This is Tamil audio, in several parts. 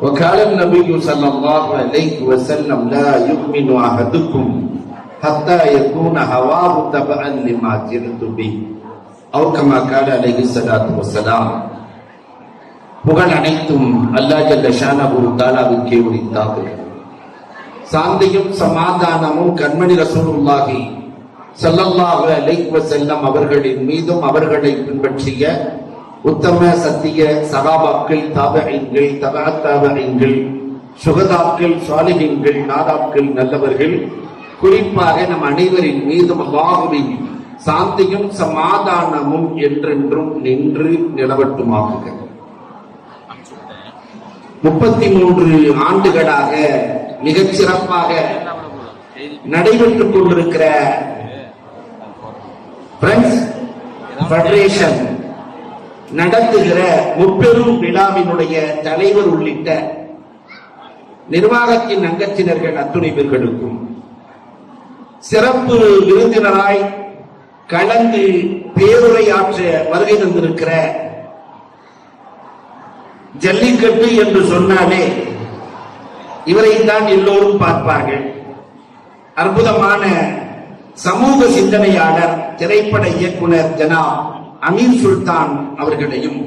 وقال النبي صلى الله عليه وسلم لا يؤمن أحدكم حتى يكون هواه تبعا لما جئت به أو كما قال عليه الصلاة والسلام புகழ் அனைத்தும் அல்லா ஜல்ல ஷானபு தாலாவுக்கே உரித்தாது சாந்தியும் சமாதானமும் கண்மணி ரசூலுல்லாஹி ஸல்லல்லாஹு அலைஹி வஸல்லம் அவர்களின் மீதும் அவர்களை பின்பற்றிய உத்தம சத்திய சகாபாக்கள் தாபகங்கள் தபா சுகதாக்கள் சாலிகங்கள் நாதாக்கள் நல்லவர்கள். குறிப்பாக நம் அனைவரின் மீதும் அல்லாஹுவின் சாந்தியும் சமாதானமும் என்றென்றும் நின்று நிலவட்டுமாகுக முப்பத்தி மூன்று ஆண்டுகளாக மிகச் சிறப்பாக நடைபெற்றுக் கொண்டிருக்கிற பிரெண்ட்ஸ் ஃபெடரேஷன் நடத்துகிற முப்பெரும் விழாவினுடைய தலைவர் உள்ளிட்ட நிர்வாகத்தின் அங்கத்தினர்கள் அத்துணை பேர்களுக்கும் சிறப்பு விருந்தினராய் கலந்து பேருரையாற்ற வருகை தந்திருக்கிற ஜல்லிக்கட்டு என்று சொன்னாலே இவரைத்தான் எல்லோரும் பார்ப்பார்கள். அற்புதமான சமூக சிந்தனையாளர் திரைப்பட இயக்குனர் ஜனா அமீர் சுல்தான் அவர்களையும்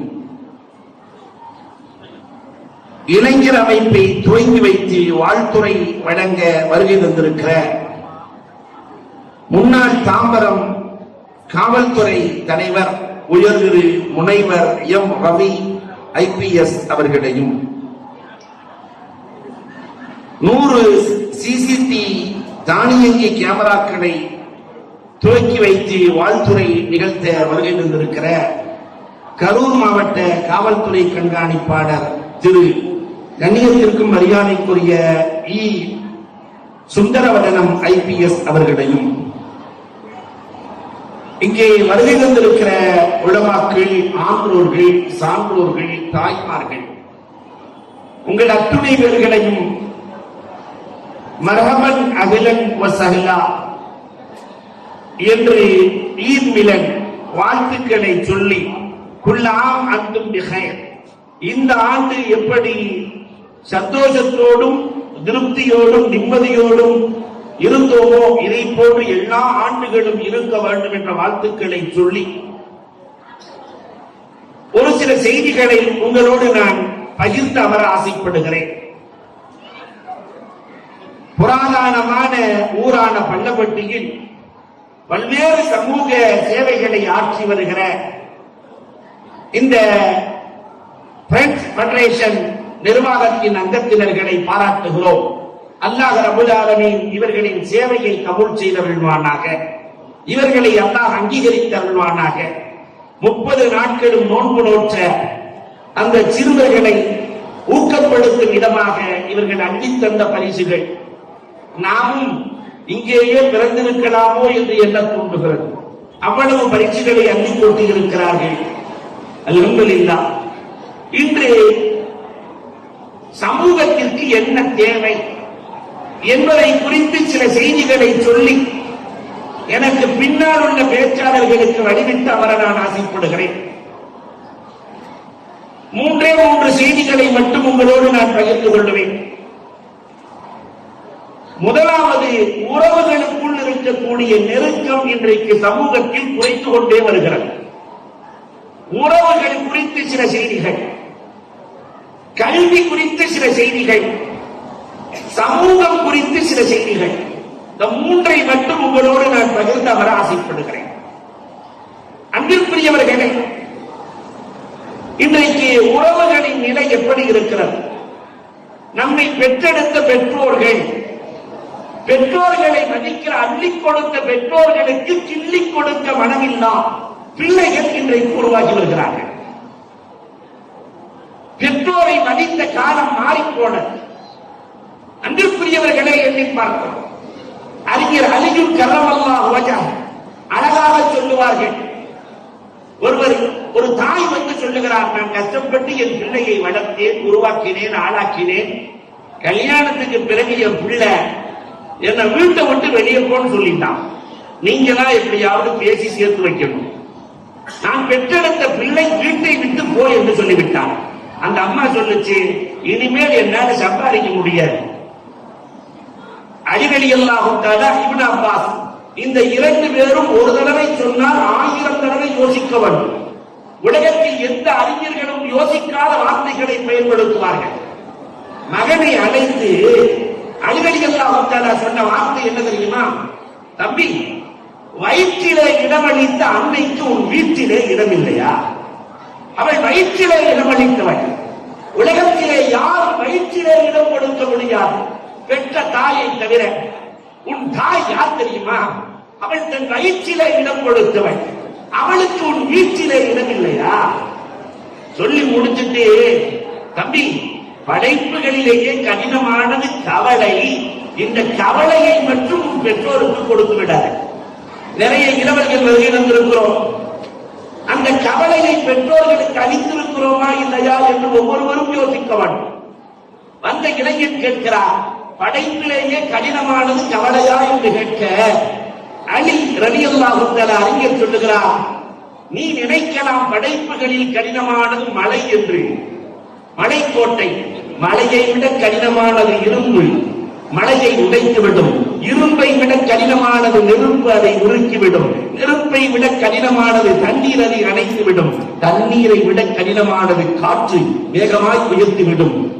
இளைஞர் அமைப்பை துவங்கி வைத்து வாழ்த்துறை வழங்க வருகை தந்திருக்கிற முன்னாள் தாம்பரம் காவல்துறை தலைவர் உயர்திரு முனைவர் எம். ரவி ஐபிஎஸ் அவர்களையும் நூறு சிசிடி தானியங்கி கேமராக்களை துவக்கி வைத்து வாழ்த்துறை நிகழ்த்த வருகை தந்திருக்கிற கரூர் மாவட்ட காவல்துறை கண்காணிப்பாளர் திரு கண்ணியத்திற்கும் மரியாதைக்குரிய இ. சுந்தரவதனம் ஐபிஎஸ் அவர்களையும் இங்கே வருகை தந்திருக்கிற உளமாக்கள் ஆன்றோர்கள் சான்றோர்கள் தாய்மார்கள் உங்கள் அத்துணை பேர்களையும் மரஹமன் அகிலன் வசஹலா என்று ஈத் மிலன் வாழ்த்துக்களை சொல்லி குல்லாம் அந்தும் இந்த ஆண்டு எப்படி சந்தோஷத்தோடும் திருப்தியோடும் நிம்மதியோடும் இருந்தோமோ இதை போன்று எல்லா ஆண்டுகளும் இருக்க வேண்டும் என்ற வாழ்த்துக்களை சொல்லி ஒரு சில செய்திகளை உங்களோடு நான் பகிர்ந்து அமர ஆசைப்படுகிறேன். புராதனமான ஊரான பள்ளப்பட்டியில் பல்வேறு சமூக சேவைகளை ஆற்றி வருகிற இந்த பிரெஞ்ச் ஃபெடரேஷன் நிர்வாகத்தின் அங்கத்தினர்களை பாராட்டுகிறோம். அல்லாஹ் ரபுல் ஆலமீன் இவர்களின் சேவையை கபூல் செய்தருள்வானாக இவர்களை அல்லாஹ் அங்கீகரித்தருள்வானாக முப்பது நாட்களும் நோன்பு நோற்ற அந்த சிறுவர்களை ஊக்கப்படுத்தும் இடமாக இவர்கள் அள்ளித் தந்த பரிசுகள். நாமும் இங்கேயே பிறந்திருக்கலாமோ என்று எண்ண தூண்டுகிறது அவ்வளவு பரிசுகளை அள்ளி போட்டியிருக்கிறார்கள் இருக்கிறார்கள் இல்லா இன்று சமூகத்திற்கு என்ன தேவை என்பதை குறித்து சில செய்திகளை சொல்லி எனக்கு பின்னால் உள்ள பேச்சாளர்களுக்கு வடிவித்து அமர நான் ஆசைப்படுகிறேன். மூன்றே மூன்று செய்திகளை மட்டும் உங்களோடு நான் பகிர்ந்து கொள்வேன். முதலாவது உறவுகளுக்குள் இருக்கக்கூடிய நெருக்கம் இன்றைக்கு சமூகத்தில் குறைத்து கொண்டே வருகிறது. உறவுகள் குறித்து சில செய்திகள் கல்வி குறித்து சில செய்திகள் சமூகம் குறித்து சில செய்திகள். இந்த மூன்றை மட்டும் உங்களோடு நான் பகிர்ந்து அமர ஆசைப்படுகிறேன். அன்பிற்குரியவர்களே இன்றைக்கு உறவுகளின் நிலை எப்படி இருக்கிறது? நம்மை பெற்றெடுத்த பெற்றோர்கள் பெற்றோர்களை மதிக்கிற அள்ளிக் கொடுத்த பெற்றோர்களுக்கு கிள்ளி கொடுக்க மனமில்லா பிள்ளைகள் இன்றைக்கு உருவாகி வருகிறார்கள். பெற்றோரை மதித்த காலம் மாறிப்போனது அன்பிற்குரியவர்களை எண்ணி பார்க்கிறோம். அறிஞர் அழியும் கரமல்லா வஜா அழகாக சொல்லுவார்கள். ஒருவர் ஒரு தாய் வந்து சொல்லுகிறார் நான் கஷ்டப்பட்டு என் பிள்ளையை வளர்த்தேன் உருவாக்கினேன் ஆளாக்கினேன். கல்யாணத்துக்கு பிறகு என் பிள்ளை என்னை வீட்டை விட்டு வெளியே போன்னு சொல்லிட்டான். நீங்க தான் எப்படியாவது பேசி சேர்த்து வைக்கணும். நான் பெற்றெடுத்த பிள்ளை வீட்டை விட்டு போ என்று சொல்லிவிட்டான். அந்த அம்மா சொல்லுச்சு இனிமேல் என்னால சம்பாதிக்க முடியாது. அடிக்கடி எல்லாம் இவன் அப்பாஸ் இந்த இரண்டு பேரும் ஒரு தடவை சொன்னால் ஆயிரம் தடவை யோசிக்க வேண்டும். உலகத்தில் எந்த அறிஞர்களும் யோசிக்காத வார்த்தைகளை பயன்படுத்துவார்கள். மகனை அழைத்து அடிக்கடி எல்லாம் சொன்ன வார்த்தை என்ன தெரியுமா? தம்பி வயிற்றிலே இடமளித்த அன்னைக்கு உன் வீட்டிலே இடமில்லையா? அவள் வயிற்றிலே இடமளித்தவள். உலகத்திலே யார் வயிற்றிலே இடம் கொடுக்க முடியாது? பெற்ற தாயை தவிர. உன் தாய் யார் தெரியுமா? அவள் தன் வயிற்றிலே இடம் கொடுத்தவள். அவளுக்கு உன் வீட்டிலே இடம் இல்லையா சொல்லி முடிச்சுட்டு தம்பி படைப்புகளிலேயே கடினமானது கவலை. இந்த கவலையை மட்டும் பெற்றோருக்கு கொடுத்து விடாது நிறைய இளவர்கள் வருகிறோம் அந்த கவலையை பெற்றோர்களுக்கு அளித்திருக்கிறோமா இல்லையா என்று ஒவ்வொருவரும் யோசிக்க வேண்டும். வந்த இளைஞன் கேட்கிறார் படைப்பிலேயே கடினமானது கவலையா? என்று கேட்க அலி ரலியல்லாஹு அறிஞர் சொல்லுகிறார் நீ நினைக்கலாம் படைப்புகளில் கடினமானது மழை என்று. மலைக்கோட்டை மலையை விட கடினமானது இரும்பு. மலையை உடைத்துவிடும். இரும்பை விட கடினமானது நெருப்பு அதை உருக்கிவிடும். நெருப்பை விட கடினமானது தண்ணீர் அதை அணைத்துவிடும். தண்ணீரை விட கடினமானது காற்று வேகமாய் உயர்த்திவிடும்.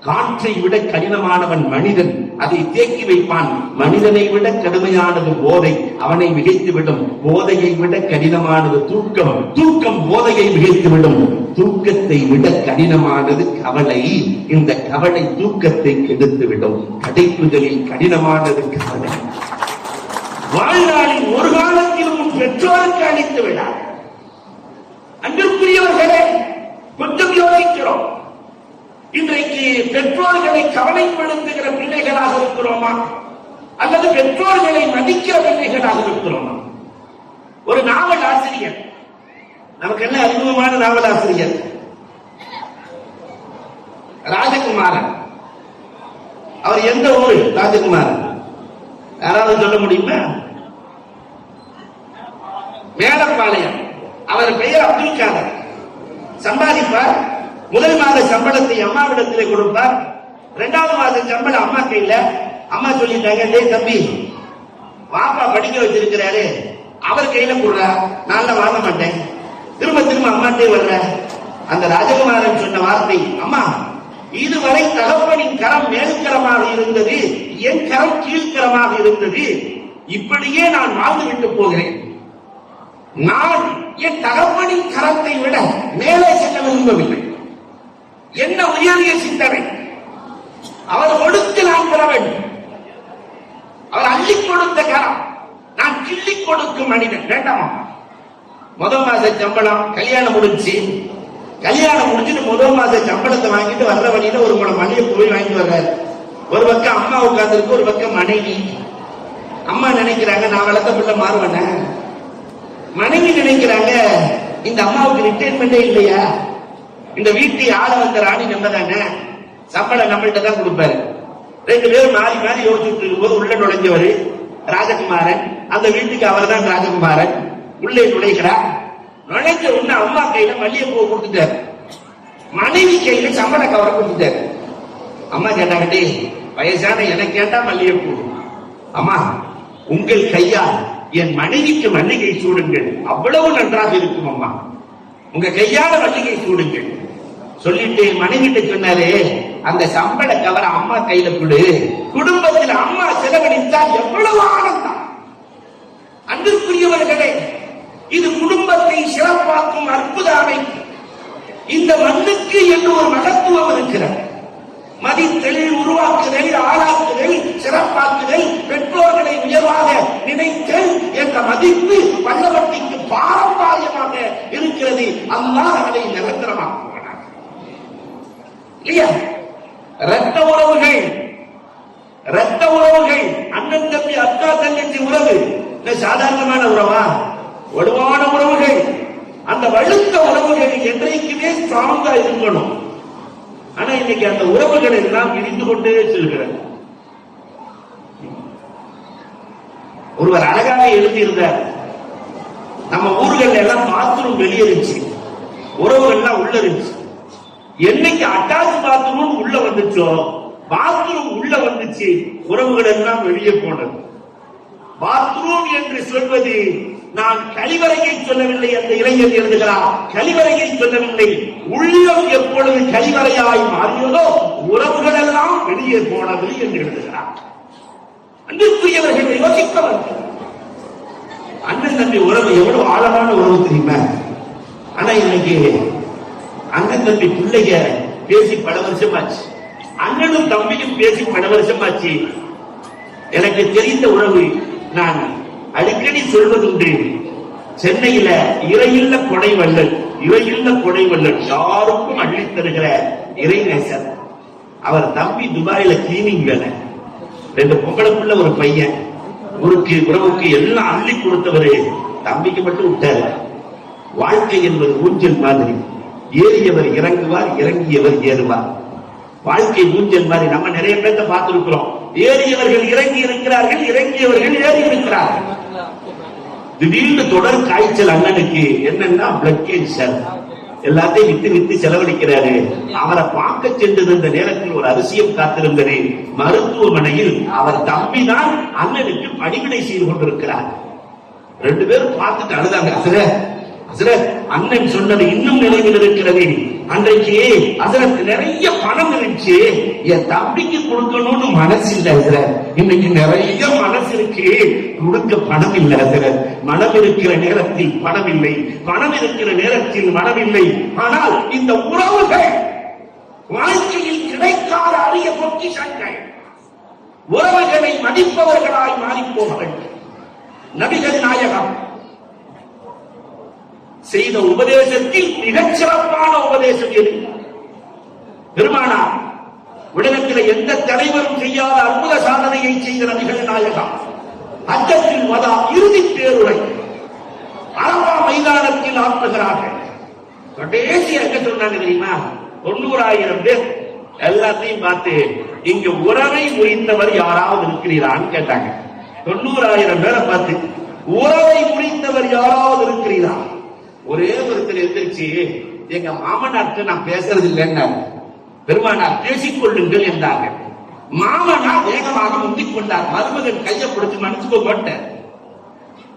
காற்றை விட கடினமானவன் மனிதன். அதை தேக்கி வைப்பான். மனிதனை விட கடுமையானது போதை. அவனை மிகைத்துவிடும். போதையை விட கடினமானது தூக்கம். தூக்கம் போதையை மிகைத்துவிடும். தூக்கத்தை விட கடினமானது கவலை. இந்த கவலை தூக்கத்தை கெடுத்துவிடும். கடைப்புகளில் கடினமானது கவலை. வாழ்நாளில் ஒரு காலத்திலும் பெற்றோருக்கு அளித்து விடார் அன்பிற்குரியவர்களே கொஞ்சம் யோசிக்கிறோம். இன்றைக்கு பெற்றோர்களை கவலைப்படுத்துகிற பிள்ளைகளாக இருக்கிறோமா? அல்லது பெற்றோர்களை மதிக்கிற பிள்ளைகளாக இருக்கிறோமா? ஒரு நாவல் ஆசிரியர் நமக்கு என்ன அறிமுகமான நாவல் ஆசிரியர் ராஜகுமாரன். அவர் எந்த ஊரு ராஜகுமாரன்? யாராவது சொல்ல முடியுமா? மேலப்பாளையம். அவர் பெயர் அப்துல் காதர். சம்பாதிப்பார். முதல் மாத சம்பளத்தை அம்மாவிடத்திலே கொடுப்பார். இரண்டாவது மாத சம்பளம் அம்மா கையில அம்மா சொல்லிட்டாங்க டேய் தம்பி வாப்பா படிக்க வச்சிருக்கிறாரு. அவர் கையில கூட நான் வாங்க மாட்டேன். திரும்ப திரும்ப அம்மாட்டே வர்ற? அந்த ராஜகுமாரன் சொன்ன வார்த்தை அம்மா இதுவரை தகப்பனின் கரம் மேல்கரமாக இருந்தது என் கரம் கீழ்கரமாக இருந்தது. இப்படியே நான் வாழ்ந்து விட்டு போகிறேன். நான் என் தகப்பனின் கரத்தை விட மேலே செல்ல விரும்பவில்லை. என்ன உயரிய சிந்தனை. அவர் கொடுத்து நான் பெற வேண்டும். அவர் அள்ளி கொடுத்த கரம். நான் கிள்ளி கொடுக்கும் மனிதன். வேண்டாமா? முதல் மாச சம்பளம் கல்யாணம் முடிஞ்சு கல்யாணம் முடிஞ்சுட்டு முதல் மாச சம்பளத்தை வாங்கிட்டு வர்ற வழியில ஒரு மூணு மணியை போய் வாங்கிட்டு வர்றாரு. ஒரு பக்கம் அம்மா உட்காந்துருக்கு ஒரு பக்கம் மனைவி. அம்மா நினைக்கிறாங்க நான் வளர்த்த பிள்ளை மாறுவன. மனைவி நினைக்கிறாங்க இந்த அம்மாவுக்கு ரிட்டைர்மெண்டே இல்லையா? இந்த வீட்டு ஆள வந்த ராணி நம்ம தானே சம்பளம் நம்மள்கிட்ட தான் கொடுப்பாரு. ரெண்டு பேரும் மாறி மாறி யோசிச்சுட்டு இருக்கும்போது உள்ள நுழைஞ்சவர் ராஜகுமாரன். அந்த வீட்டுக்கு அவர் தான் ராஜகுமாரன். உள்ளே நுழைகிறார். நுழைஞ்ச உடனே அம்மா கையில மல்லிகைப்பூ கொடுத்துட்டாரு. மனைவி கையில சம்பள கவரை கொடுத்துட்டாரு. அம்மா கேட்டாங்க வயசான எனக்கு கேட்டா மல்லிகைப்பூ? அம்மா உங்கள் கையால் என் மனைவிக்கு மல்லிகை சூடுங்கள். அவ்வளவு நன்றாக இருக்கும் அம்மா. உங்க கையால மல்லிகை சூடுங்கள். சொல்லிட்டு மனைவிட்ட சொன்னாரு அந்த சம்பள கவரை அம்மா கையில கொடு. குடும்பத்தில் அம்மா செலவழித்தால் எவ்வளவு ஆனந்தம். அன்பிற்குரியவர்களே இது குடும்பத்தை சிறப்பாக்கும் அற்புத அமைப்பு. இந்த மண்ணுக்கு என்று ஒரு மகத்துவம் இருக்கிறது. மதித்தல் உருவாக்குதல் ஆளாக்குதல் சிறப்பாக்குதல் பெற்றோர்களை உயர்வாக நினைத்தல் என்ற மதிப்பு வல்லவட்டிக்கு பாரம்பரியமாக இருக்கிறது. அல்லாஹ் அதை நிரந்தரமாக்குவானாக. இல்லையா? ரத்த உறவுகள் ரத்த உறவுகள். அண்ணன் தம்பி அக்கா தங்கச்சி உறவு. இந்த சாதாரணமான உறவா? வலுவான உறவுகள். அந்த வலுத்த உறவுகள் என்றைக்குமே ஸ்ட்ராங்கா இருக்கணும். ஆனா இன்னைக்கு அந்த உறவுகள் எல்லாம் இடிந்து கொண்டே செல்கிறது. ஒருவர் அழகாக எழுதியிருந்தார். நம்ம ஊர்கள் எல்லாம் பாத்ரூம் வெளியே இருந்துச்சு. உறவுகள்லாம் உள்ள இருந்துச்சு. என்னைக்கு அட்டாச் பாத்ரூம் உள்ள வந்துச்சோ பாத்ரூம் உள்ள வந்துச்சு உறவுகள் எல்லாம் வெளியே போனது. பாத்ரூம் என்று சொல்வது நான் கழிவறையை சொல்லவில்லை அந்த இளைஞர் எழுதுகிறார். கழிவறையை சொல்லவில்லை. உள்ளம் எப்பொழுது கழிவறையாய் மாறியதோ உறவுகள் எல்லாம் வெளியே போனது என்று எழுதுகிறார். அன்பிற்குரியவர்கள் யோசிக்க அண்ணன் தம்பி உறவு எவ்வளவு ஆழமான உறவு தெரியுமா? ஆனா இன்னைக்கு அண்ணன் தம்பி பிள்ளைங்க பேசி பல வருஷமாச்சு. அண்ணனும் தம்பியும் பேசி பல வருஷமாச்சு. எனக்கு தெரிந்த உறவு நான் அடிக்கடி சொல்வதுண்டு சென்னையில இறையில்ல கொடை வள்ளல் இறையில்ல கொடை வள்ளல் யாருக்கும் அள்ளி தருகிற இறைநேசர் அவர் தம்பி துபாயில கிளீனிங் வேலை. ரெண்டு பொங்கலுக்குள்ள ஒரு பையன். ஊருக்கு உறவுக்கு எல்லாம் அள்ளி கொடுத்தவரு தம்பிக்கு மட்டும் விட்டாரு. வாழ்க்கை என்பது ஊஞ்சல் மாதிரி. ஏறியவர் இறங்குவார் இறங்கியவர் ஏறுவார். வாழ்க்கை ஊஞ்சல் மாதிரி. நம்ம நிறைய பேர்த்த பார்த்திருக்கிறோம். ஏறியவர்கள் இறங்கி இருக்கிறார்கள் இறங்கியவர்கள் ஏறி இருக்கிறார்கள். திடீர்னு தொடர் காய்ச்சல் அண்ணனுக்கு என்னன்னா பிளட் கேன்சர் எல்லாத்தையும் வித்து வித்து செலவழிக்கிறாரு. அவரை பார்க்க சென்றிருந்த நேரத்தில் ஒரு அதிசயம் காத்திருந்தேன். மருத்துவமனையில் அவர் தம்பிதான் அண்ணனுக்கு பணிவிடை செய்து கொண்டிருக்கிறார். ரெண்டு பேரும் பார்த்துட்டு அழுதாங்க. அசரத் அண்ணன் சொன்னது இன்னும் நினைவில் இருக்கிறது அன்றைக்கு அசரத் நிறைய பணம் இருந்துச்சு. என் தம்பிக்கு கொடுக்கணும்னு மனசு இல்ல அசரத் இன்னைக்கு நிறைய மனசு இருக்கு. கொடுக்க பணம் இல்ல அசரத் மனம் இருக்கிற நேரத்தில் பணம் இல்லை. பணம் இருக்கிற நேரத்தில் மனம் இல்லை. ஆனால் இந்த உறவுகள் வாழ்க்கையில் கிடைக்காத அரிய பொக்கிஷங்கள். உறவுகளை மதிப்பவர்களாய் மாறிப்போக வேண்டும். நபிகள் நாயகம் செய்த உபதேசத்தில் மிகச் சிறப்பான உபதேசம் எது? பெருமானார் உலகத்தில் எந்த தலைவரும் செய்யாத அற்புத சாதனையை செய்த நபிகள் நாயகம் அச்சத்தில் வதா இறுதி பேருரை. அரபா மைதானத்தில் ஆற்றுகிறார்கள். கடைசி எங்க சொன்னாங்க தெரியுமா? தொண்ணூறாயிரம் பேர். எல்லாத்தையும் பார்த்து இங்க உறவை முறிந்தவர் யாராவது இருக்கிறீரான்னு கேட்டாங்க. தொண்ணூறாயிரம் பேரை பார்த்து உறவை முறிந்தவர் யாராவது இருக்கிறீரா? ஒரே ஒருத்தர் எந்திரிச்சு எங்க மாமனார்ட்ட நான் பேசுறது இல்லைன்னு பெருமானார் பேசிக் கொள்ளுங்கள் என்றாங்க. மாமனார் வேகமாக முந்திக் கொண்டார் மருமகன் கையை பிடிச்சு மன்னிச்சுக்கோ மாட்டார்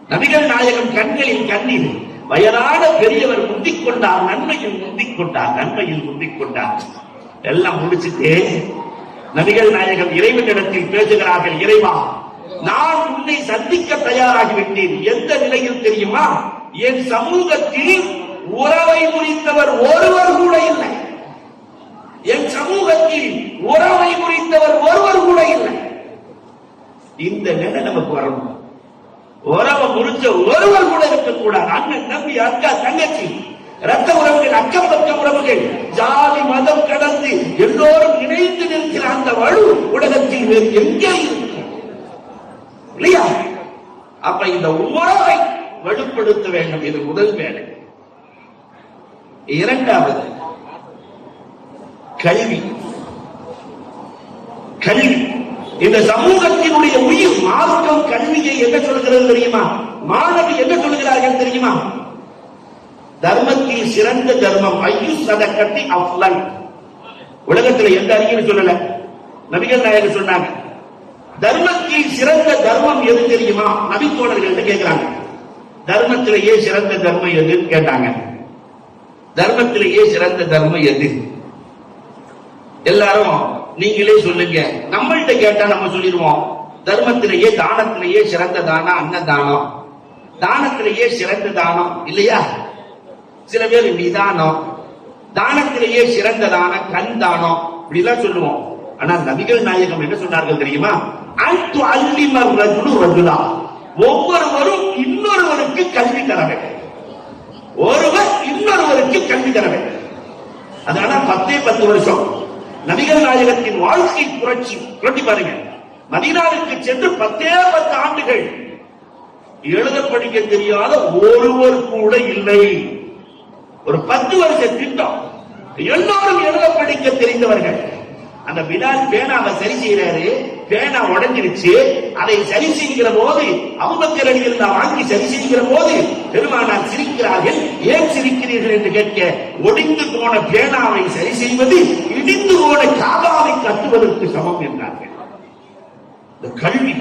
நபிகள் நாயகம் கண்களில் கண்ணீர் வயதான பெரியவர் முந்திக் கொண்டார் நன்மையில் முந்திக் கொண்டார் நன்மையில் முந்திக் கொண்டார் எல்லாம் முடிச்சுட்டு நபிகள் நாயகம் இறைவனிடத்தில் பேசுகிறார்கள் இறைவா நான் உன்னை சந்திக்க தயாராகிவிட்டேன். எந்த நிலையில் தெரியுமா? என் சமூகத்தில் உறவை முறித்தவர் ஒருவர் கூட இல்லை. என் சமூகத்தில் உறவை முறித்தவர் ஒருவர் கூட இல்லை. இந்த நிலை நமக்கு வரணும். உறவை முடிச்ச ஒருவர் கூட இருக்கக்கூடாது. அண்ணன் தம்பி அக்கா தங்கச்சி ரத்த உறவுகள் அக்கம் பக்க உறவுகள் ஜாதி மதம் கடந்து எல்லோரும் இணைந்து நிற்கிற அந்த வலு உலகத்தில் வேறு எங்கே இருக்கு இல்லையா? அப்ப இந்த உறவை வலுப்படுத்த வேண்டும். இது முதல் வேலை. இரண்டாவது கல்வி. கல்வி. இந்த சமூகத்தினுடைய உயிர் மார்க்கம் கல்வியை என்ன சொல்கிறது தெரியுமா? மாணவி என்ன சொல்கிறார்கள் தெரியுமா? தர்மத்தில் சிறந்த தர்மம். ஐயு சதக்கட்டி அஃலன். உலகத்துல எந்த அறிஞர் சொல்லல? நபிகள் நாயகர் சொன்னாங்க. தர்மத்தில் சிறந்த தர்மம் எது தெரியுமா? நபித்தோழர்கள் கேட்கிறாங்க தர்மத்திலேயே சிறந்த தர்மம் எதுன்னு கேட்டாங்க. தர்மத்திலேயே சிறந்த தர்மம் எது? எல்லாரும் நீங்களே சொல்லுங்க. நம்மள்கிட்ட கேட்டா நம்ம சொல்லிடுவோம். தர்மத்திலேயே தானத்திலேயே சிறந்த தானம் அன்னதானம்? தானத்திலேயே சிறந்த தானம் இல்லையா? சில பேர் நிதானம். தானத்திலேயே சிறந்த தானம் கண் தானம். இப்படிலாம் சொல்லுவோம். ஆனா நபிகள் நாயகம் என்ன சொன்னார்கள் தெரியுமா? அன்து அல்லிமர் ரஜுலு ரஜுலா. ஒவ்வொருவரும் இன்னொருவருக்கு கல்வி தர வேண்டும். ஒருவர் இன்னொருவருக்கு கல்வி தர வேண்டும். அதனால பத்தே பத்து வருஷம் நபிகள் நாயகத்தின் வாழ்க்கை புரட்சி புரட்டி பாருங்க. மதீனாவிற்கு சென்று பத்தே பத்து ஆண்டுகள் எழுத படிக்க தெரியாத ஒருவர் கூட இல்லை. ஒரு பத்து வருஷ திட்டம். எல்லோரும் எழுத படிக்க தெரிந்தவர்கள். அந்த பிலால் பேனாவை சரி செய்யறாரு பேனா உடஞ்சிருச்சு அதை சரி செய்கிற போது அபுபக்கர் அடியில் வாங்கி சரி செய்கிற போது பெருமானார் சிரிக்கிறார்கள் ஏன் சிரிக்கிறீர்கள்? என்று கேட்க ஒடிந்து போன பேனாவை சரி செய்வது இடிந்து போன காபாவை கட்டுவதற்கு சமம் என்றார்கள். இந்த கல்வி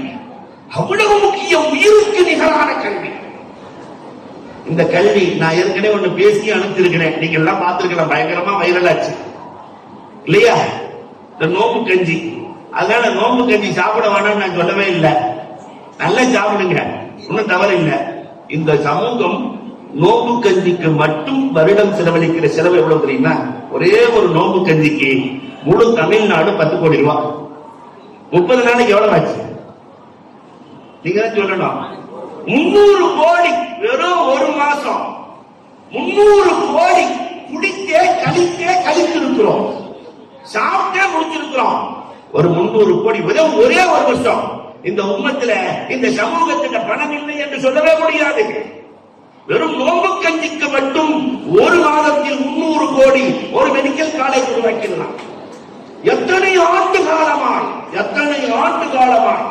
அவ்வளவு முக்கிய உயிருக்கு நிகரான கல்வி. இந்த கல்வி நான் ஏற்கனவே ஒண்ணு பேசி அனுப்பியிருக்கிறேன். நீங்க எல்லாம் பார்த்திருக்கலாம் பயங்கரமா வைரல் ஆச்சு. இல்லையா? இந்த நோம்பு கஞ்சி. அதனால நோம்பு கஞ்சி சாப்பிட வேணாம்னு நான் சொல்லவே இல்லை. நல்லா சாப்பிடுங்க. ஒன்றும் தவறு இல்லை. இந்த சமூகம் நோம்பு கஞ்சிக்கு மட்டும் வருடம் செலவழிக்கிற செலவு எவ்வளவு தெரியுமா? ஒரே ஒரு நோம்பு கஞ்சிக்கு முழு தமிழ்நாடு பத்து கோடி ரூபாய் முப்பது நாளைக்கு எவ்வளவு ஆச்சு? நீங்க தான் சொல்லணும். முன்னூறு கோடி வெறும் ஒரு மாசம். முன்னூறு கோடி குடித்தே கழித்தே கழித்திருக்கிறோம். சாப்பிட்டே முடிச்சிருக்கிறோம். ஒரு முன்னூறு கோடி வெறும் ஒரே ஒரு வருஷம். இந்த உம்மத்துல இந்த சமூகத்துல பணம் இல்லை என்று சொல்லவே முடியாது. வெறும் நோம்பு கஞ்சிக்கு மட்டும் ஒரு மாதத்தில் முன்னூறு கோடி ஒரு மெடிக்கல் காலேஜ் உருவாக்கிடலாம். எத்தனை ஆண்டு காலமாய் எத்தனை ஆண்டு காலமாய்.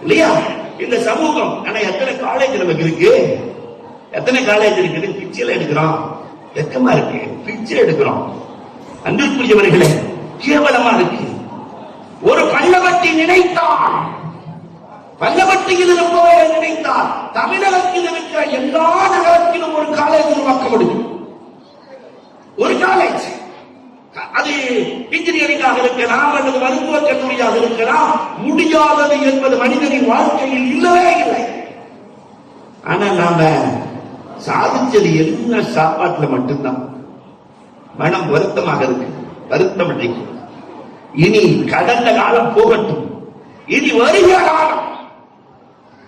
இல்லையா? இந்த சமூகம் ஆனா எத்தனை காலேஜ் நமக்கு இருக்கு? எத்தனை காலேஜ் இருக்குது பிச்சையில எடுக்கிறோம். வெக்கமா இருக்கு. பிச்சை எடுக்கிறோம். அன்பிற்குரியவர்களே கேவலமா இருக்கு. ஒரு பல்லவட்டி நினைத்தான். பல்லவத்தையில் இருப்பவரை நினைத்தால் தமிழகத்தில் இருக்கிற எல்லா நகரத்திலும் ஒரு காலேஜ் உருவாக்க முடியும் ஒரு காலேஜ் அது இன்ஜினியரிங்காக இருக்கலாம் அல்லது மருத்துவ கல்லூரியாக இருக்கலாம் முடியாதது என்பது மனிதனின் வாழ்க்கையில் இல்லவே இல்லை. ஆனா நாம சாதிச்சது என்ன சாப்பாட்டுல மட்டும்தான்? மனம் வருத்தமாக இருக்கு. வருத்தம் அடைக்கும் இனி கடந்த காலம் போகட்டும். இனி வருகிற காலம்.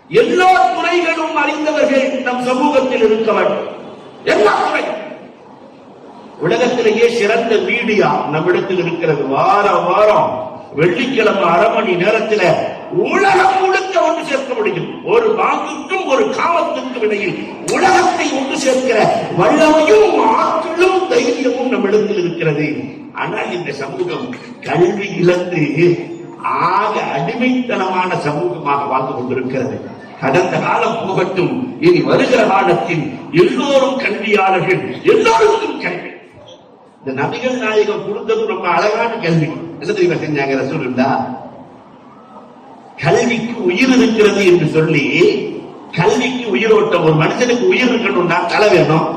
எல்லா துறைகளும் அறிந்தவர்கள் நம் சமூகத்தில் இருக்க வேண்டும். எல்லா துறை உலகத்திலேயே சிறந்த மீடியா நம்மிடத்தில் இருக்கிறது. வாரம் வாரம் வெள்ளிக்கிழமை அரை மணி நேரத்துல உலகம் முழுக்க ஒன்று சேர்க்க முடியும். ஒரு பாங்குக்கும் ஒரு காமத்துக்கும் இடையில் உலகத்தை ஒன்று சேர்க்கிற வல்லமையும் ஆற்றலும் தைரியமும் நம்மிடத்தில் இருக்கிறது. ஆனால் இந்த சமூகம் கல்வி இழந்து ஆக அடிமைத்தனமான சமூகமாக வாழ்ந்து கொண்டிருக்கிறது. கடந்த காலம் போகட்டும் இனி வருகிற காலத்தில் எல்லோரும் கல்வியாளர்கள் எல்லோருக்கும் கல்வி. இந்த நபிகள் நாயகம் கொடுத்தது ரொம்ப அழகான கல்வி. என்ன தெரியுமா செஞ்சாங்க ரசூலுல்லா கல்விக்கு உயிர் இருக்கிறது என்று சொல்லி கல்விக்கு உயிரோட்டம் ஒரு மனுஷனுக்கு உயிர் இருக்கணும்னா தலை வேணும்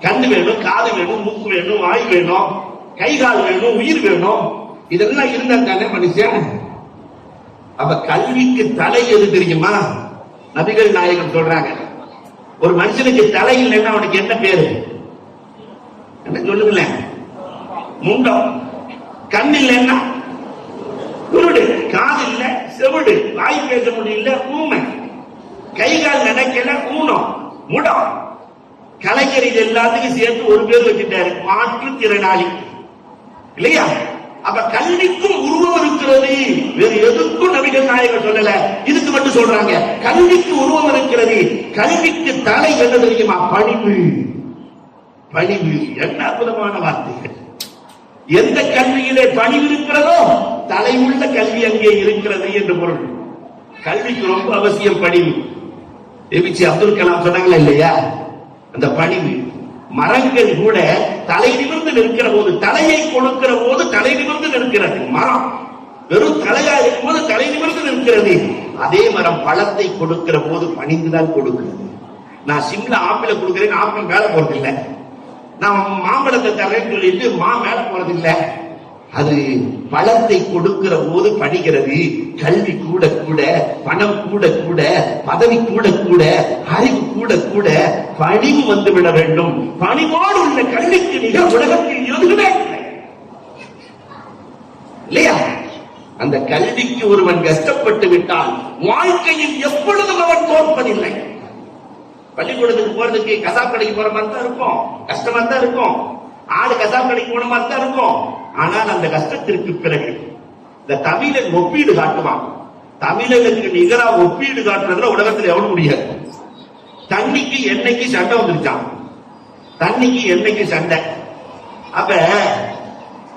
கண்ணு வேணும் காது வேணும் மூக்கு வேணும் வாய் வேணும் கை கால் வேணும் உயிர் வேணும். இதெல்லாம் இருந்தா தானே மனுஷன்? அப்ப கல்விக்கு தலை எது தெரியுமா? நபிகள் நாயகம் சொல்றாங்க. ஒரு மனுஷனுக்கு தலை இல்லைன்னா அவனுக்கு என்ன பேரு? என்ன சொல்லுங்களேன்? முண்டம். கண் இல்லைன்னா குருடு காது இல்ல செவிடு. வாய் பேச முடியல ஊமை. கை கால் நடக்கல ஊனம். முடம். கலைஞர் இது எல்லாத்துக்கும் சேர்த்து ஒரு பேர் வச்சுட்டாரு மாற்றுத்திறனாளி இல்லையா? அப்ப கல்விக்கும் உருவம் இருக்கிறது. வேறு எதுக்கும் நபிகள் நாயகர் சொல்லல. இதுக்கு மட்டும் சொல்றாங்க. கல்விக்கு உருவம் இருக்கிறது. கல்விக்கு தலை என்ன தெரியுமா? பணிவு. பணிவு. என்ன அற்புதமான வார்த்தைகள். எந்த கல்வியிலே பணிவு இருக்கிறதோ தலை உள்ள கல்வி அங்கே இருக்கிறது என்று பொருள். கல்விக்கு ரொம்ப அவசியம் பணிவு ஏபிஜே அப்துல் கலாம் சொன்னாங்களா இல்லையா? அந்த பணிவு மரங்கள் கூட தலை நிமிர்ந்து நிற்கிற போது தலையை கொடுக்கிற போது தலை நிமிர்ந்து நிற்கிறது. மரம். வெறும் தலையா இருக்கும்போது தலை நிமிர்ந்து நிற்கிறது. அதே மரம் பழத்தை கொடுக்கிற போது பணிந்துதான் கொடுக்கிறது. நான் சிம்ல ஆப்பிள கொடுக்கிறேன் ஆப்பிள் மேல போறதில்லை நான் மாம்பழத்தை தரேன்னு சொல்லிட்டு மா மேல போறது இல்ல அது பழத்தை கொடுக்கிற போது பணிகிறது கல்வி கூட கூட பணம் கூட கூட பதவி கூட கூட அறிவு கூட கூட பணிவு வந்து விட வேண்டும். பணிவோடு உள்ள கல்விக்கு மிக உலகத்தில் எதுவுமே இல்லை. இல்லையா? அந்த கல்விக்கு ஒருவன் கஷ்டப்பட்டு விட்டால் வாழ்க்கையில் எப்பொழுதும் அவன் தோற்பதில்லை. பள்ளிக்கூடத்துக்கு போறதுக்கு கசாப் கடைக்கு போற மாதிரி தான் இருக்கும். கஷ்டமா தான் இருக்கும். ஆடு கசாப் கடைக்கு போன மாதிரி தான் இருக்கும். ஆனால் அந்த கஷ்டத்திற்கு பிறகு இந்த தமிழன் ஒப்பீடு காட்டுவான். தமிழனுக்கு நிகரா ஒப்பீடு காட்டுறதுல உலகத்துல எவனும் முடியாது. தண்ணிக்கு என்னைக்கு சண்டை வந்துருச்சான் தண்ணிக்கு என்னைக்கு சண்டை? அப்ப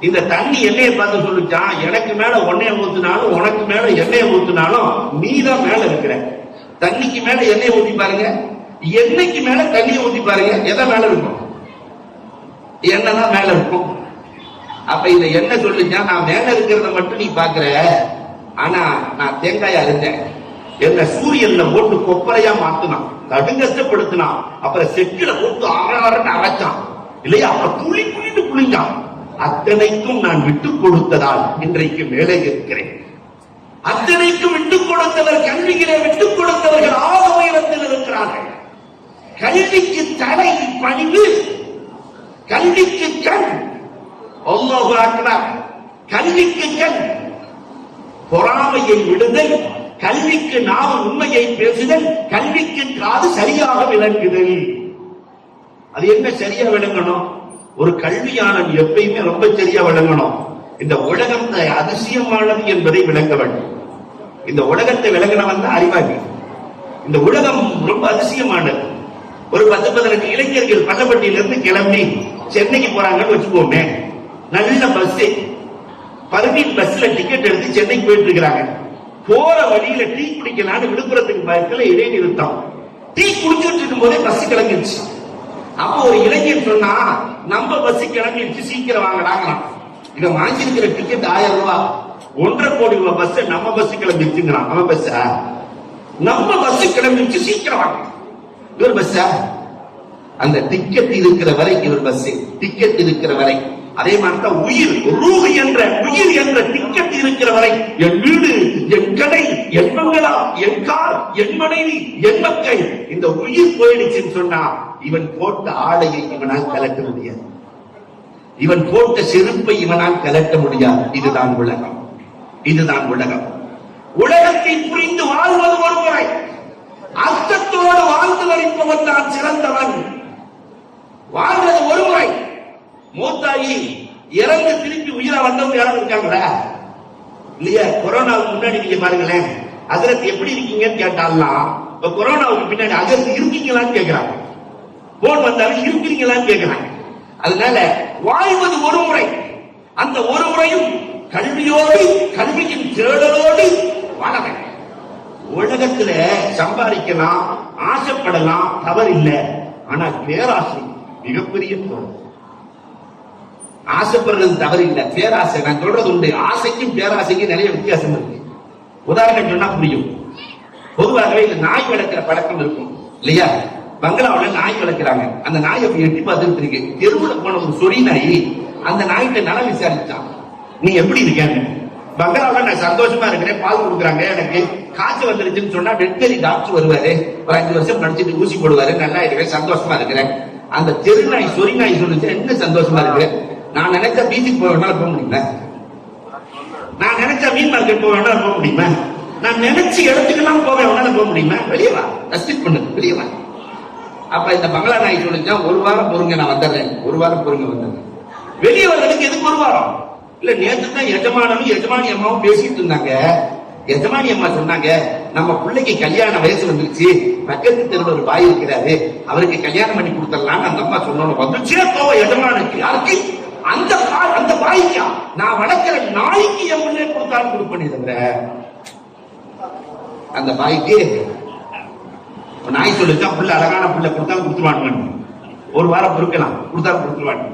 இந்த தண்ணி எண்ணெயை பார்த்து சொல்லிச்சான் எனக்கு மேல ஒன்னைய ஊத்துனாலும் உனக்கு மேல எண்ணெயை ஊத்துனாலும் நீ தான் மேல இருக்கிற. தண்ணிக்கு மேல எண்ணெயை ஊத்தி பாருங்க. எண்ணெய்க்கு மேல தண்ணியை ஊத்தி பாருங்க எதை மேல இருக்கும்? எண்ணெய் தான் மேல இருக்கும். அப்ப இந்த எண்ணெய் சொல்லுங்க நான் மேல இருக்கிறத மட்டும் நீ பாக்குற. ஆனா நான் தேங்காயா இருந்தேன் என்ன சூரியன்ல போட்டு கொப்பரையா மாத்தினான். கடுங்கஷ்டப்படுத்தினான் அப்புறம் செட்டில போட்டு ஆறாரன்னு அரைச்சான். இல்லையா? அப்புறம் துளி குளிட்டு குளிஞ்சான் அத்தனைக்கும் நான் விட்டு கொடுத்ததால் இன்றைக்கு மேலே இருக்கிறேன். அத்தனைக்கும் விட்டுக் கொடுத்தவர் கல்வியிலே விட்டுக் கொடுத்தவர்கள் ஆக உயரத்தில் இருக்கிறார்கள். கல்விக்கு தலை பணிவு கல்விக்கு கண் அல்லாஹு அக்பர். கல்விக்கு கண் பொறாமையை விடுதல் கல்விக்கு நாம் உண்மையை பேசுதல் கல்விக்கு காது சரியாக விளங்குதல். அது என்ன சரியா விளங்கணும்? ஒரு கல்வியாளன் எப்பயுமே ரொம்ப சரியா விளங்கணும். இந்த உலகம் அதிசயமானது என்பதை விளங்க வேண்டும். இந்த உலகத்தை விளங்கினவன் தான் அறிவாகி. இந்த உலகம் ரொம்ப அதிசயமானது. ஒரு பத்து பதினெட்டு இளைஞர்கள் பள்ளப்பட்டியிலிருந்து கிளம்பி சென்னைக்கு போறாங்கன்னு வச்சுக்கோமே. நல்ல பஸ் பர்வீன் பஸ்ல டிக்கெட் எடுத்து சென்னைக்கு போயிட்டு இருக்கிறாங்க. போற வழியில டீ குடிக்கலாம்னு விழுப்புரத்துக்கு பக்கத்துல இடைநிறுத்தம். டீ குடிச்சுட்டு இருக்கும் போதே பஸ் கிளம்பிடுச்சு. அப்போ ஒரு இளைஞர் சொன்னா நம்ம பஸ் கிளம்பிடுச்சு சீக்கிரம் வாங்கலாங்கிறான் இத வாங்கியிருக்கிற டிக்கெட் ஆயிரம் ரூபாய் ஒன்றரை கோடி ரூபாய் பஸ் நம்ம பஸ் கிளம்பிடுச்சுங்கிறான். அவன் பஸ் நம்ம பஸ் கிளம்பிடுச்சு சீக்கிரம் வாங்க. இவர் பஸ்ஸா அந்த டிக்கெட் இருக்கிற வரை இவர் பஸ் டிக்கெட் இருக்கிற வரை. அதே மாதிரி தான் உயிர் ரூஹ் என்ற உயிர் என்ற டிக்கெட் இருக்கிற வரை. என் வீடு என் கடை என் பங்களா என் கார் என் மனைவி என் மக்கள். இந்த உயிர் போயிடுச்சுன்னு சொன்னா இவன் போட்ட ஆடையை இவனால் கலட்ட முடியாது. இவன் போட்ட செருப்பை இவனால் கலட்ட முடியாது. இதுதான் உலகம். இதுதான் உலகம். உலகத்தை புரிந்து வாழ்வது ஒருமுறை. அர்த்தத்தோடு வாழ்ந்து வரைப்பவன் தான் சிறந்தவன். வாழ்றது ஒரு முறை. மூத்தாயி இறந்து திருப்பி உயிரை வந்தவங்க யாரும் இருக்காங்களா? இல்லையா கொரோனாவுக்கு முன்னாடி நீங்க பாருங்களேன் அதிரத்து எப்படி இருக்கீங்கன்னு கேட்டாலாம். இப்ப கொரோனாவுக்கு பின்னாடி அதிரத்து இருக்கீங்களான்னு கேட்கிறாங்க போன் வந்தாலும் இருக்கிறீங்களான்னு கேட்கிறாங்க அதனால வாழ்வது ஒரு முறை. அந்த ஒரு முறையும் கல்வியோடு கல்வியின் தேடலோடு வாழ வேண்டும். உலகத்துல சம்பாதிக்கலாம் ஆசைப்படலாம் தவறு இல்லை ஆனா பேராசை மிகப்பெரிய பொருள் ஆசைப்படுறது தவறு இல்லை பேராசை நான் சொல்றது உண்டு. ஆசைக்கும் பேராசைக்கும் நிறைய வித்தியாசம் இருக்கு. உதாரணம் சொன்னா புரியும். பொதுவாகவே இந்த நாய் வளர்க்கிற பழக்கம் இருக்கும். இல்லையா? பங்களாவுல நாய் வளர்க்கிறாங்க. அந்த நாய் அப்படி எட்டி பார்த்துட்டு இருக்கு. தெருவுல போன ஒரு சொறி நாய் அந்த நாய்கிட்ட நலம் விசாரிச்சான். நீ எப்படி இருக்கேன்னு பங்களாவுல நான் சந்தோஷமா இருக்கிறேன் பால் கொடுக்குறாங்க எனக்கு காய்ச்சல் வந்துருச்சுன்னு சொன்னா வெட்டரி டாக்டர் வருவாரு. ஒரு அஞ்சு வருஷம் படிச்சுட்டு ஊசி போடுவாரு. நல்லா இருக்கிறேன் சந்தோஷமா இருக்கிறேன். அந்த தெரு நாய் சொறி நாய் சொல்லுச்சு என்ன சந்தோஷமா இருக்கு? நான் நினைச்ச பீச்சுக்கு போக வேணாலும் போக முடியுமா? நான் நினைச்ச மீன் மார்க்கெட் போக வேணாலும் போக முடியுமா? நான் நினைச்ச இடத்துக்கெல்லாம் போக வேணாலும் போக முடியுமா? வெளியே வா ரெஸ்ட்ரிக்ட் பண்ணு வெளியே வா. அப்ப இந்த பங்களா நாய் சொல்லிச்சா ஒரு வாரம் பொறுங்க நான் வந்துடுறேன். ஒரு வாரம் பொறுங்க வந்துடுறேன். வெளியே வர்றதுக்கு எதுக்கு ஒரு வாரம்? இல்ல நேற்று தான் எஜமானனும் எஜமானி அம்மாவும் பேசிட்டு இருந்தாங்க. எஜமானி அம்மா சொன்னாங்க நம்ம பிள்ளைக்கு கல்யாண வயசு வந்துருச்சு. பக்கத்து தெருவில் ஒரு பாய் இருக்கிறாரு. அவருக்கு கல்யாணம் பண்ணி கொடுத்துடலாம்னு அந்த அம்மா சொன்னோம் வந்துச்சே போவ எஜமானுக்கு யாருக்கு? அந்த அந்த பாய்க்கா. நான் வளர்க்கிற நாய்க்கு என் பிள்ளை கொடுத்தாலும் கொடுப்பேன் தவிர அந்த பாய்க்கு நாய் சொல்லுச்சா புள்ள அழகான புள்ள கொடுத்தா கொடுத்துருவாங்க ஒரு வாரம் பொறுக்கலாம் கொடுத்தா கொடுத்துருவாங்க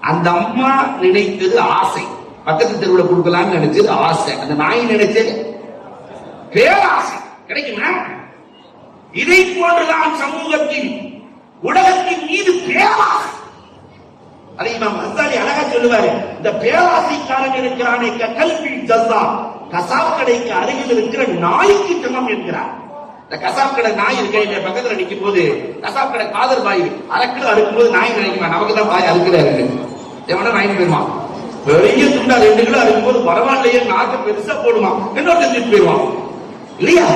அந்த அம்மா நினைத்தது ஆசை. பக்கத்து தெருவில் கொடுக்கலாம்னு நினைச்சது ஆசை. அந்த நாய் நினைச்சது பேராசை கிடைக்குமா? இதை போன்றுதான் சமூகத்தின் உலகத்தின் மீது பேராசை அதை நாம் அஸ்தாலி அழகா சொல்லுவாரு. இந்த பேராசைக்காரன் இருக்கிறானே கல்வி ஜஸ்ஸா. கசாப் கடைக்கு அருகில் இருக்கிற நாய்க்கு சமம் என்கிறார். இந்த கசாப் கடை நாய் இருக்க பக்கத்துல நிக்கும் போது கசாப் கடை காதர் பாய் அரைக்கிலோ அறுக்கும் போது நாய் நினைக்குமா? நமக்கு தான் பாய் அறுக்கிறாரு எவனா நாய் போயிருவான். பெரிய துண்டா ரெண்டு கிலோ அறுக்கும் போது பரவாயில்லையே நாக்கு பெருசா போடுவான் இன்னொரு தூக்கிட்டு போயிருவான். இல்லையா?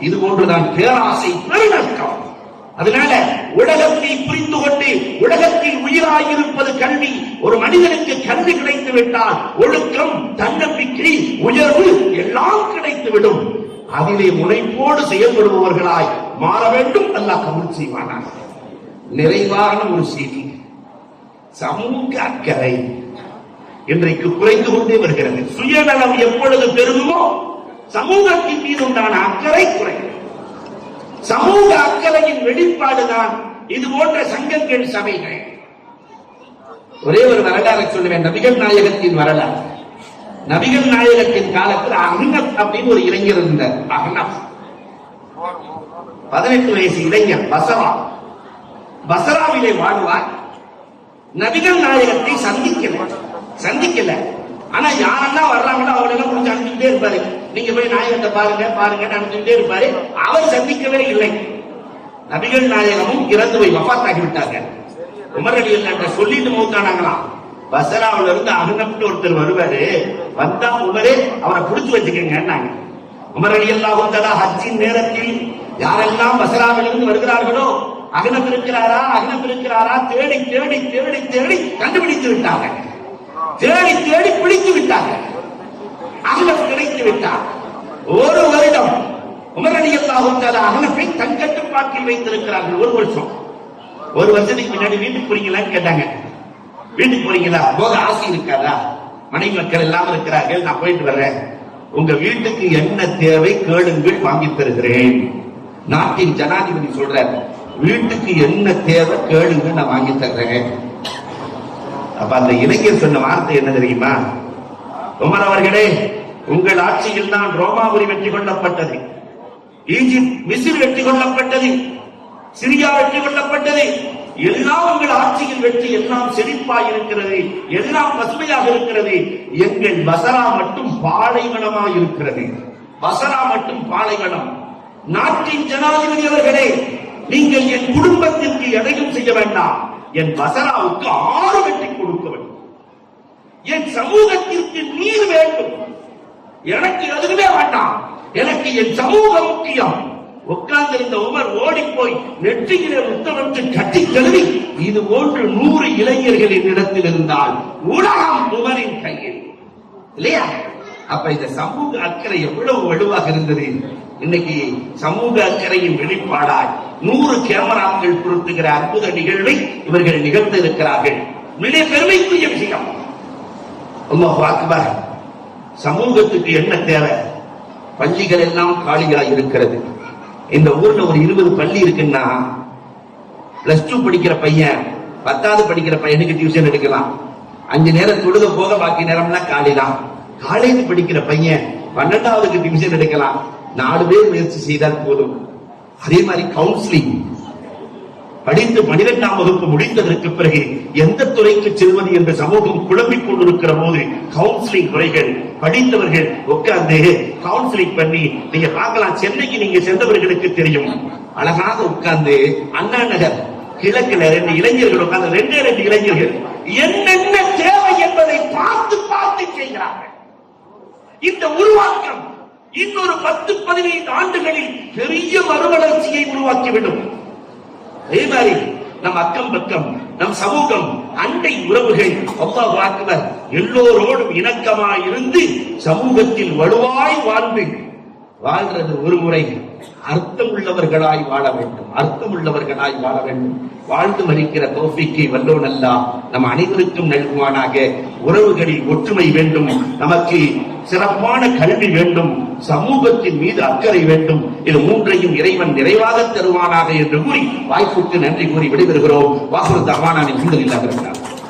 இது போன்றுதான் பேராசை பெருநஷ்டம் அதனால உலகத்தை புரிந்து கொண்டு உலகத்தில் உயிராயிருப்பது கல்வி. ஒரு மனிதனுக்கு கல்வி கிடைத்து விட்டால் ஒழுக்கம் தன்னம்பிக்கை உயர்வு எல்லாம் கிடைத்துவிடும். அதிலே முனைப்போடு செயல்படுபவர்களாய் மாற வேண்டும். அல்லாஹ் கபூல் செய்வானாக நிறைவான ஒரு செய்தி. சமூக அக்கறை இன்றைக்கு குறைந்து கொண்டே வருகிறது. சுயநலம் எப்பொழுது பெருகுமோ சமூகத்தின் மீது உண்டான அக்கறை குறையும். சமூக அக்கறையின் வெளிப்பாடுதான் இது போன்ற சங்கங்கள் சபைகள். ஒரே ஒரு வரலாறு சொல்லுவேன். நபிகள் நாயகத்தின் வரலாறு. நபிகள் நாயகத்தின் காலத்தில் அஹ்னப் அப்படின்னு ஒரு இளைஞர் இருந்தார். அஹ்னப். பதினெட்டு வயசு இளைஞர் பசரா. பசராவிலே வாழ்வார். நபிகள் நாயகத்தை சந்திக்கல. சந்திக்கல. ஆனா யாரெல்லாம் வர்றாங்களோ அவங்களெல்லாம் கொஞ்சம் அனுப்பிட்டே இருப்பாரு. நீங்க போய் நாயகத்தை பாருங்க பாருங்க அனுப்பிட்டே இருப்பாரு. அவர் சந்திக்கவே இல்லை. நபிகள் நாயகமும் இறந்து போய் வஃபாத் விட்டாங்க உமர் அலி சொல்லிட்டு மூத்தானாங்களாம். பசராவுல இருந்து அகனப்னு ஒருத்தர் வருவாரு. வந்தா உமரே அவரை புடிச்சு வச்சுக்கங்கன்னாங்க. உமரடி எல்லாம் அல்லாஹ் ஹஜ்ஜின் நேரத்தில் யாரெல்லாம் பசராவிலிருந்து வருகிறார்களோ அகனம் இருக்கிறாரா அகனம் இருக்கிறாரா தேடி தேடி தேடி தேடி கண்டுபிடித்து விட்டாங்க. தேடி தேடி பிடித்து விட்டாங்க. அகனம் கிடைத்து விட்டார். ஒரு வருடம் உமரடி எல்லாம் அல்லாஹ் அகனப்பை தன் கட்டுப்பாட்டில் வைத்திருக்கிறார்கள் ஒரு வருஷம். ஒரு வருஷத்துக்கு முன்னாடி வீட்டுக்கு போறீங்களான்னு கேட்டாங்க. வீட்டுக்கு போறீங்களா? போக ஆசை இருக்காதா? மனைவி மக்கள் எல்லாம் இருக்கிறார்கள். நான் போயிட்டு வர்றேன் உங்க வீட்டுக்கு என்ன தேவை கேளுங்கள் வாங்கி தருகிறேன். நாட்டின் ஜனாதிபதி சொல்றாரு வீட்டுக்கு என்ன தேவை கேளுங்க நான் வாங்கி தர்றேன் அப்ப அந்த இளைஞர் சொன்ன வார்த்தை என்ன தெரியுமா? உமர் அவர்களே உங்கள் ஆட்சியில் தான் ரோமாபுரி வெற்றி கொள்ளப்பட்டது. ஈஜிப்ட் மிசில் வெற்றி கொள்ளப்பட்டது. சிரியா வெற்றி கொள்ளப்பட்டது. எல்லாம் உங்கள் ஆட்சியில் வெற்றி எல்லாம் செழிப்பாய் இருக்கிறது எல்லாம் பசுமையாக இருக்கிறது. எங்கள் வசரா மட்டும் பாலைவனமாய் இருக்கிறது. பசரா மட்டும் பாலைவனம். நாட்டின் ஜனாதிபதி அவர்களே நீங்கள் என் குடும்பத்திற்கு எதையும் செய்ய வேண்டாம். என் வசராவுக்கு ஆறு வெற்றி கொடுக்க வேண்டும். என் சமூகத்திற்கு நீர் வேண்டும். எனக்கு எதுவுமே வேண்டாம். எனக்கு என் சமூகம் முக்கியம். உட்கார்ந்திருந்த உமர் ஓடி போய் நெற்றியிலே முத்தமிட்டு கட்டி தழுவி இது போன்று நூறு இளைஞர்களின் இடத்தில் இருந்தால் உலகம் உமரின் கையில். இல்லையா? அப்ப இந்த சமூக அக்கறை எவ்வளவு வலுவாக இருந்தது? இன்னைக்கு சமூக அக்கறையின் வெளிப்பாடாய் நூறு கேமராக்கள் பொருத்துகிற அற்புத நிகழ்வை இவர்கள் நிகழ்ந்திருக்கிறார்கள் மிக பெருமைக்குரிய விஷயம். சமூகத்துக்கு என்ன தேவை? பள்ளிகள் எல்லாம் காலியாக இருக்கிறது இந்த ஊர்ல ஒரு இருபது பள்ளி இருக்குன்னா பிளஸ் டூ படிக்கிற பையன் பத்தாவது படிக்கிற பையனுக்கு டியூஷன் எடுக்கலாம்? அஞ்சு நேரம் தொழுக போக பாக்கி நேரம்லாம் காலி காலேஜ் படிக்கிற பையன் பன்னெண்டாவதுக்கு டியூஷன் எடுக்கலாம். நாலு பேர் முயற்சி செய்தால் போதும். அதே மாதிரி கவுன்சிலிங் படித்து பனிரெண்டாம் வகுப்பு முடிந்ததற்கு பிறகு எந்த துறைக்கு செல்வது என்று சமூகம் குழம்பிக் கொண்டிருக்கிற போது கவுன்சிலிங் துறைகள் படித்தவர்கள் உட்கார்ந்து கவுன்சிலிங் பண்ணி நீங்க பார்க்கலாம் சென்னைக்கு நீங்க சென்றவர்களுக்கு தெரியும். அழகாக உட்கார்ந்து அண்ணா நகர் கிழக்குல ரெண்டு இளைஞர்கள் உட்கார்ந்து ரெண்டு ரெண்டு இளைஞர்கள். என்னென்ன தேவை என்பதை பார்த்து பார்த்து செய்கிறார்கள். இந்த உருவாக்கம் இன்னொரு பத்து பதினைந்து ஆண்டுகளில் பெரிய மறுமலர்ச்சியை உருவாக்கிவிடும் அதே மாதிரி நம் அக்கம் பக்கம் நம் சமூகம் அண்டை உறவுகள் அல்லாஹ் அக்பர் எல்லோரோடும் இணக்கமாய் இருந்து சமூகத்தில் வலுவாய் வாழ்ந்து வாழ்றது ஒரு முறை அர்த்தம் உள்ளவர்களாய் வாழ வேண்டும் அர்த்தம் உள்ளவர்களாய் வாழ வேண்டும். வாழ்ந்து மறிக்கிற தோஃபிக்கை வல்லோன் அல்லா நம் அனைவருக்கும் நல்குவானாக. உறவுகளில் ஒற்றுமை வேண்டும். நமக்கு சிறப்பான கல்வி வேண்டும் சமூகத்தின் மீது அக்கறை வேண்டும். இது மூன்றையும் இறைவன் நிறைவாக தருவானாக என்று கூறி வாய்ப்புக்கு நன்றி கூறி விடைபெறுகிறோம். வாக்குறு தவானானின் இல்லாத இருக்கிறார்